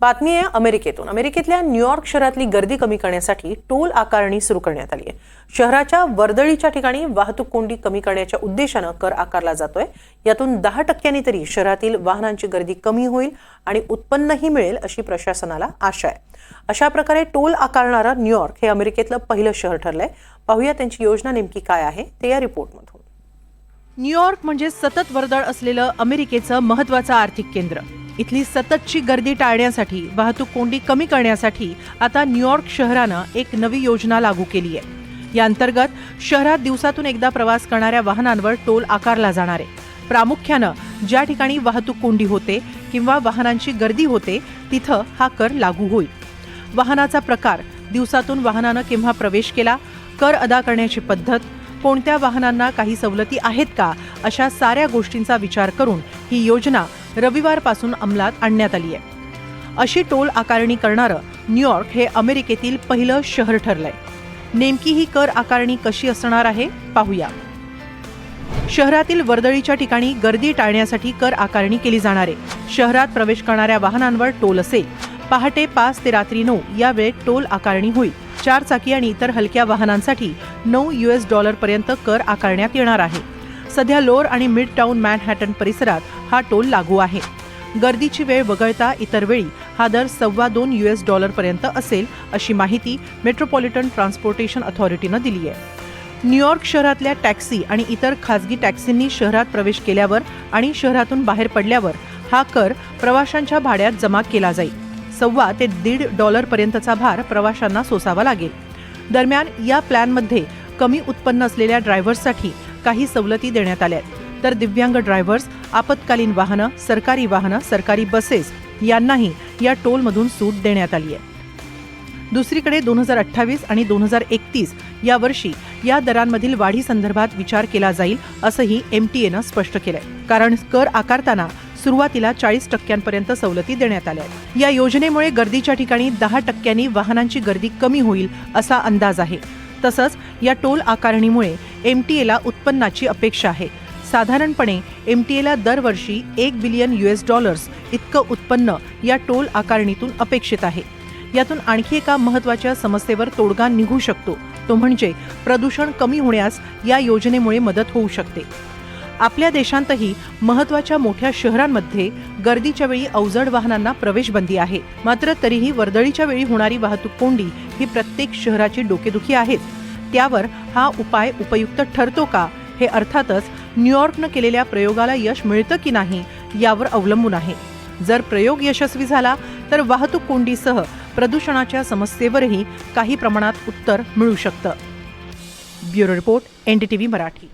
बातमी आहे अमेरिकेतून. अमेरिकेतल्या न्यूयॉर्क शहरातली गर्दी कमी करण्यासाठी टोल आकारणी सुरू करण्यात आली आहे. शहराच्या वर्दळीच्या ठिकाणी वाहतूक कोंडी कमी करण्याच्या उद्देशानं कर आकारला जातोय. यातून दहा टक्क्यांनी तरी शहरातील वाहनांची गर्दी कमी होईल आणि उत्पन्नही मिळेल अशी प्रशासनाला आशा आहे. अशा प्रकारे टोल आकारणारं न्यूयॉर्क हे अमेरिकेतलं पहिलं शहर ठरलंय. पाहूया त्यांची योजना नेमकी काय आहे ते या रिपोर्टमधून. न्यूयॉर्क म्हणजे सतत वर्दळ असलेलं अमेरिकेचं महत्वाचं आर्थिक केंद्र. इथली सततची गर्दी टाळण्यासाठी वाहतूक कोंडी कमी करण्यासाठी आता न्यूयॉर्क शहरानं एक नवी योजना लागू केली आहे. या अंतर्गत शहरात दिवसातून एकदा प्रवास करणाऱ्या वाहनांवर टोल आकारला जाणार आहे. प्रामुख्यानं ज्या ठिकाणी वाहतूक कोंडी होते किंवा वाहनांची गर्दी होते तिथं हा कर लागू होईल. वाहनाचा प्रकार दिवसातून वाहनानं केव्हा प्रवेश केला कर अदा करण्याची पद्धत कोणत्या वाहनांना काही सवलती आहेत का अशा साऱ्या गोष्टींचा विचार करून ही योजना रविवारपासून अंमलात आणण्यात आली आहे. अशी टोल आकारणी करणारं न्यूयॉर्क हे अमेरिकेतील पहिलं शहर ठरलंय. नेमकी ही कर आकारणी कशी असणार आहे? पाहूया. शहरातील वर्दळीच्या ठिकाणी गर्दी टाळण्यासाठी कर आकारणी केली जाणार आहे. शहरात प्रवेश करणाऱ्या वाहनांवर टोल असेल. पहाटे पाच ते रात्री नऊ या वेळेत टोल आकारणी होईल. चार चाकी आणि इतर हलक्या वाहनांसाठी नऊ यूएस डॉलर पर्यंत कर आकारण्यात येणार आहे. सध्या लोअर आणि मिड टाऊन मॅनहॅटन परिसरात हा टोल लागू आहे. गर्दीची वेळ वगळता इतर वेळी हा दर सव्वा दोन यू एस डॉलरपर्यंत असेल अशी माहिती मेट्रोपॉलिटन ट्रान्सपोर्टेशन अथॉरिटीनं दिली आहे. न्यूयॉर्क शहरातल्या टॅक्सी आणि इतर खासगी टॅक्सींनी शहरात प्रवेश केल्यावर आणि शहरातून बाहेर पडल्यावर हा कर प्रवाशांच्या भाड्यात जमा केला जाईल. सव्वा ते दीड डॉलरपर्यंतचा भार प्रवाशांना सोसावा लागेल. दरम्यान या प्लॅनमध्ये कमी उत्पन्न असलेल्या ड्रायव्हर्ससाठी काही सवलती देण्यात आल्या आहेत. तर दिव्यांग ड्रायव्हर्स आपत्कालीन वाहनं सरकारी वाहनं सरकारी बसेस यांनाही या टोलमधून सूट देण्यात आली आहे. दुसरीकडे दोन हजार अठ्ठावीस आणि दोन हजार एकतीस या वर्षी या दरांमधील वाढीसंदर्भात विचार केला जाईल असंही एम टी एनं स्पष्ट केलंय. कारण कर आकारताना सुरुवातीला चाळीस टक्क्यांपर्यंत सवलती देण्यात आल्या आहेत. या योजनेमुळे गर्दीच्या ठिकाणी दहा टक्क्यांनी वाहनांची गर्दी कमी होईल असा अंदाज आहे. तसंच या टोल आकारणीमुळे एम टी एला उत्पन्नाची अपेक्षा आहे. साधारणपणे एम टी एला दरवर्षी एक बिलियन यू एस डॉलर्स इतकं उत्पन्न या टोल आकारणीतून अपेक्षित आहे. यातून आणखी एका महत्त्वाच्या समस्येवर तोडगा निघू शकतो. तो म्हणजे प्रदूषण कमी होण्यास या योजनेमुळे मदत होऊ शकते. आपल्या देशांतही महत्त्वाच्या मोठ्या शहरांमध्ये गर्दीच्या वेळी अवजड वाहनांना प्रवेशबंदी आहे. मात्र तरीही वर्दळीच्या वेळी होणारी वाहतूक कोंडी ही प्रत्येक शहराची डोकेदुखी आहेच त्यावर हा उपाय उपयुक्त ठरतो का? हे अर्थातच न्यूयॉर्कनं केलेल्या प्रयोगाला यश मिळतं की नाही यावर अवलंबून आहे. जर प्रयोग यशस्वी झाला तर वाहतूक कोंडीसह प्रदूषणाच्या समस्येवरही काही प्रमाणात उत्तर मिळू शकतं. Bureau report NDTV Marathi.